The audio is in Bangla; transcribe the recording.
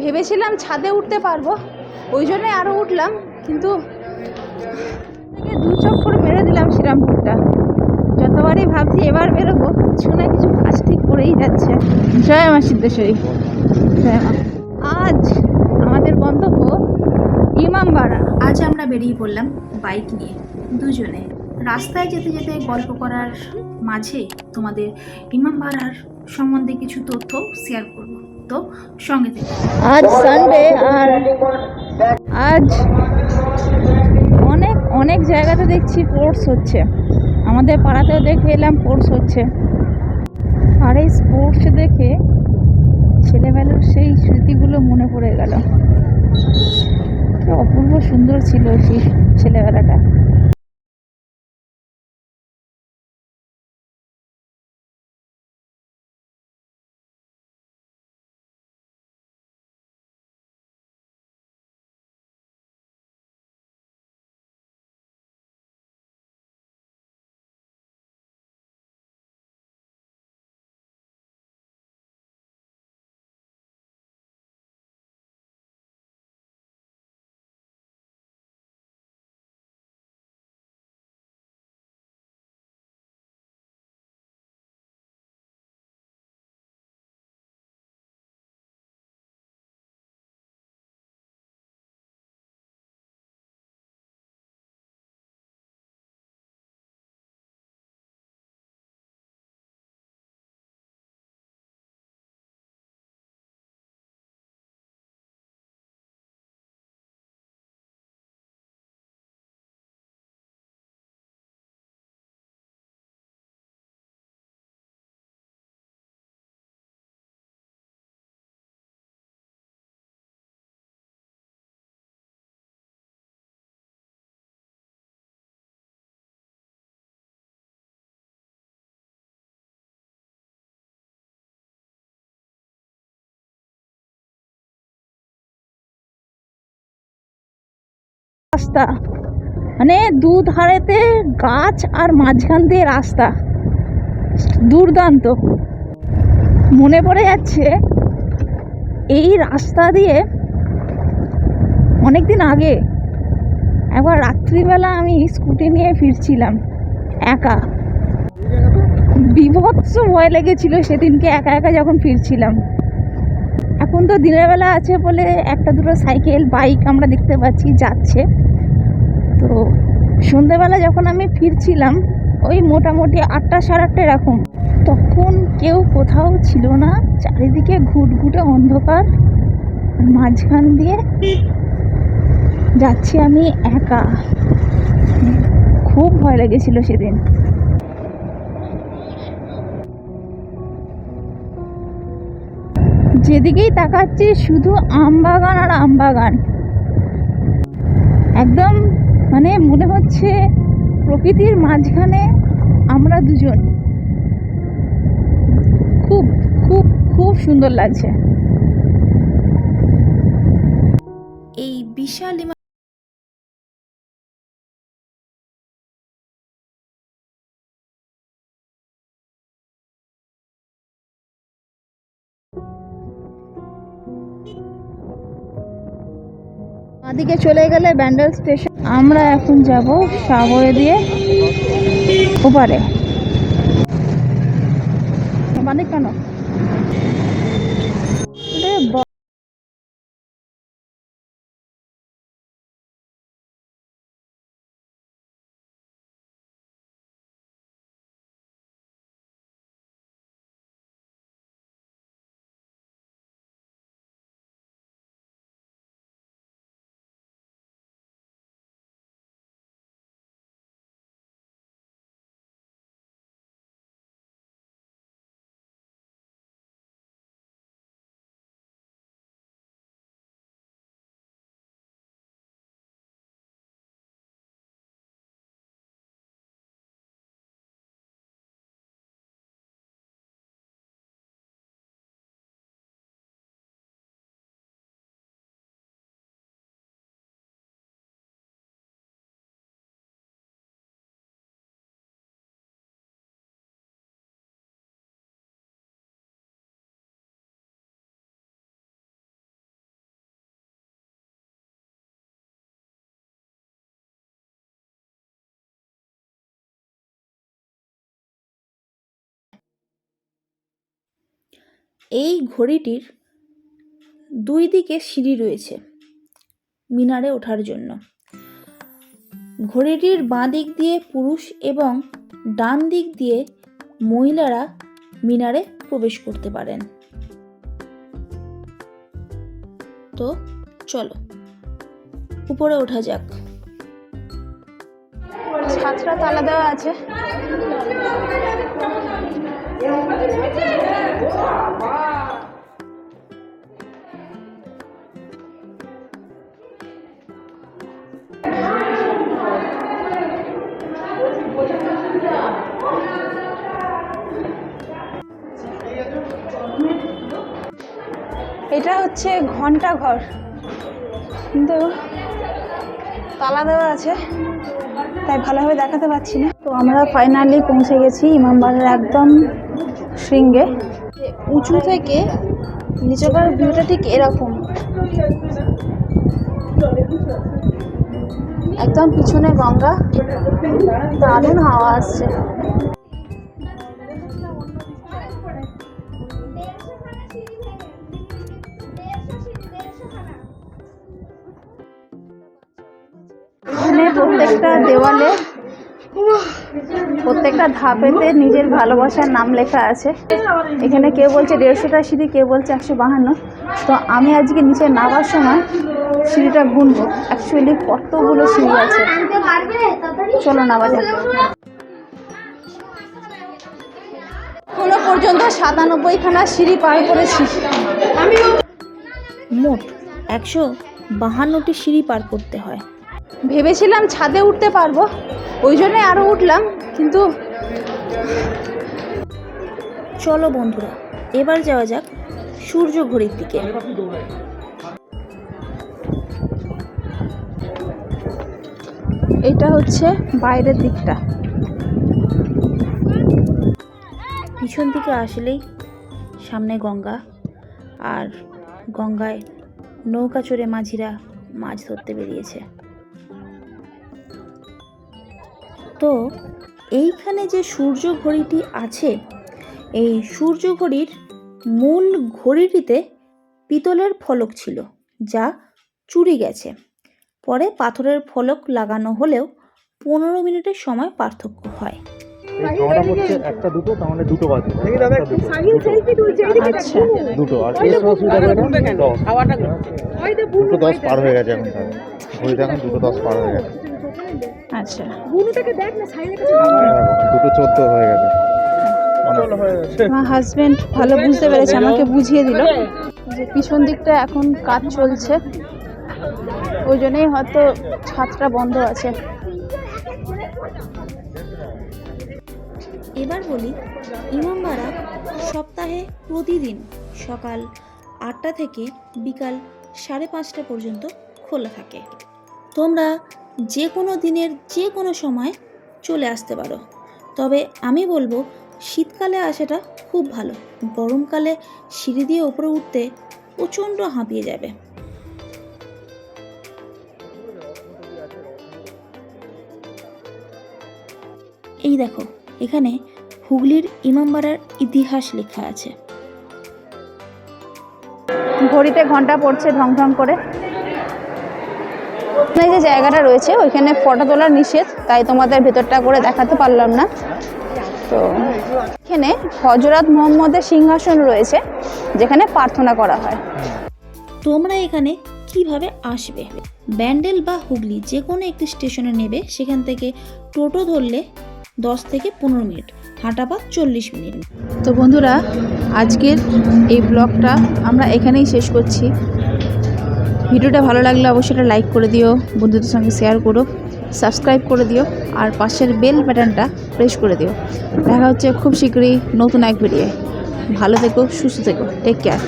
ভেবেছিলাম ছাদে উঠতে পারব, ওই জন্যে আরও উঠলাম, কিন্তু দু চোখ করে মেরে দিলাম শ্রীরামপুরটা। যতবারই ভাবছি এবার বেরোবো, কিছু না কিছু কাজ ঠিক করেই যাচ্ছে। জয় মা সিদ্ধেশ্বরী। জয় মা। আজ আমাদের গন্তব্য ইমামবাড়া। আজ আমরা বেরিয়ে পড়লাম বাইক নিয়ে, দুজনে। রাস্তায় যেতে যেতে গল্প করার মাঝে তোমাদের ইমামবাড়ার সম্বন্ধে কিছু তথ্য শেয়ার করব। তো সঙ্গে থেকে আজ সানডে আর আজ অনেক অনেক জায়গাতে দেখছি স্পোর্টস হচ্ছে। আমাদের পাড়াতেও দেখে এলাম স্পোর্টস হচ্ছে। আর এই স্পোর্টস দেখে ছেলেবেলার সেই স্মৃতিগুলো মনে পড়ে গেল। অপূর্ব সুন্দর ছিল সেই ছেলেবেলাটা। রাস্তা। মানে দুধারেতে গাছ আর মাঝখান দিয়ে রাস্তা। দুর্দান্ত। মনে পড়ে যাচ্ছে, এই রাস্তা দিয়ে অনেক দিন আগে একবার রাত্রিবেলা আমি স্কুটি নিয়ে ফিরছিলাম একা। বিভৎস ভয় লেগেছিল সেদিনকে একা একা যখন ফিরছিলাম। এখন তো দিনের বেলা আছে বলে একটা দুটো সাইকেল, বাইক আমরা দেখতে পাচ্ছি যাচ্ছে। তো সন্ধেবেলা যখন আমি ফিরছিলাম, ওই মোটামুটি আটটা সাড়ে আটটা এরকম, তখন কেউ কোথাও ছিল না, চারিদিকে ঘুটঘুটে অন্ধকার। মাঝখান দিয়ে যাচ্ছি আমি একা। খুব ভয় লেগেছিল সেদিন। যেদিকেই তাকাচ্ছি শুধু আম বাগান আর আম বাগান একদম মানে মনে হচ্ছে প্রকৃতির মাঝখানে আমরা দুজন। খুব খুব খুব সুন্দর লাগছে। এই বিশাল বাঁদিকে চলে গেলে ব্যান্ডেল স্টেশন আমরা এখন যাব সাগরে দিয়ে ওপারে। মানে কেন এই ঘড়িটির দুই দিকে সিঁড়ি রয়েছে মিনারে ওঠার জন্য। ঘড়িটির বাঁ দিক দিয়ে পুরুষ এবং ডান দিক দিয়ে মহিলারা মিনারে প্রবেশ করতে পারেন। তো চলো, উপরে ওঠা যাক। ছাত্রা তালা দেওয়া আছে। এটা হচ্ছে ঘণ্টা ঘর। কিন্তু তালা দেওয়া আছে, তাই ভালোভাবে দেখাতে পারছি না। তো আমরা ফাইনালি পৌঁছে গেছি ইমামবাড়ার একদম শৃঙ্গে। উঁচু থেকে নিচকার ভিউটা ঠিক এরকম। একদম পিছনে গঙ্গা। দারুণ হাওয়া আসছে। এখানে প্রত্যেকটা দেওয়ালে প্রত্যেকটা ধাপেতে নিজের ভালোবাসার নাম লেখা আছে। এখানে কেউ বলছে দেড়শোটা সিঁড়ি, কেউ বলছে একশো বাহান্ন। তো আমি আজকে নিচে নামার সময় সিঁড়িটা গুনবো। অ্যাকচুয়ালি কতগুলো সিঁড়ি আছে? চলো নামা যাক এখনও পর্যন্ত সাতানব্বইখানা সিঁড়ি পার করেছি। মোট একশো বাহান্নটি সিঁড়ি পার করতে হয়। ভেবেছিলাম ছাদে উঠতে পারব ওই জন্যে আরও উঠলাম কিন্তু চলো বন্ধুরা এবার যাওয়া যাক সূর্য ঘড়ির দিকে। এটা হচ্ছে বাইরের দিকটা। পিছন দিকে আসলেই সামনে গঙ্গা আর গঙ্গায় নৌকা চড়ে মাঝিরা মাছ ধরতে বেরিয়েছে। তো এইখানে যে সূর্য ঘড়িটি আছে এই সূর্য ঘড়ির মূল ঘড়িটিতে পিতলের ফলক ছিল যা চুরি গেছে। পরে পাথরের ফলক লাগানো হলেও পনেরো মিনিটের সময় পার্থক্য হয়। একটা দুটো মানে দুটো বাজে। আচ্ছা। দুটো আর দশ। দুটো দশ পার হয়ে গেছে এখন তাহলে। এখন দুটো দশ পার হয়ে গেছে। আচ্ছা। হ্যাঁ, দুটো চোদ্দ হয়ে গেছে। আমার হাজবেন্ড ভালো বুঝতে পেরেছে আমাকে বুঝিয়ে দিল। যে পিছন দিকটা এখন কাজ চলছে। ওই জন্যই হয়তো ছাদটা বন্ধ আছে। এবার বলি ইমামবাড়া সপ্তাহে প্রতিদিন সকাল আটটা থেকে বিকাল সাড়ে পাঁচটা পর্যন্ত খোলা থাকে। তোমরা যে কোনো দিনের যে কোনো সময় চলে আসতে পারো। তবে আমি বলব, শীতকালে আসাটা খুব ভালো। গরমকালে সিঁড়ি দিয়ে ওপরে উঠতে প্রচণ্ড হাঁপিয়ে যাবে। এই দেখো, এখানে হুগলির ইমামবাড়ার ইতিহাস লেখা আছে। ঘড়িতে ঘণ্টা পড়ছে ঢং ঢং করে। এই যে জায়গাটা রয়েছে ওইখানে ফটো তোলার নিষেধ তাই তোমাদের ভেতরটা করে দেখাতে পারলাম না। তো এখানে হজরত মোহাম্মদের সিংহাসন রয়েছে যেখানে প্রার্থনা করা হয়। তোমরা এখানে কীভাবে আসবে? ব্যান্ডেল বা হুগলি যে কোনো একটি স্টেশনে নেবে সেখান থেকে টোটো ধরলে দশ থেকে পনেরো মিনিট হাঁটা পথ চল্লিশ মিনিট। তো বন্ধুরা আজকের এই ব্লগটা আমরা এখানেই শেষ করছি। ভিডিওটা ভালো লাগলে অবশ্যই এটা লাইক করে দিও, বন্ধুদের সঙ্গে শেয়ার করো সাবস্ক্রাইব করে দিও, আর পাশের বেল বাটনটা প্রেস করে দিও। দেখা হচ্ছে খুব শীঘ্রই নতুন এক ভিডিও ভালো থেকো, সুস্থ থেকো টেক কেয়ার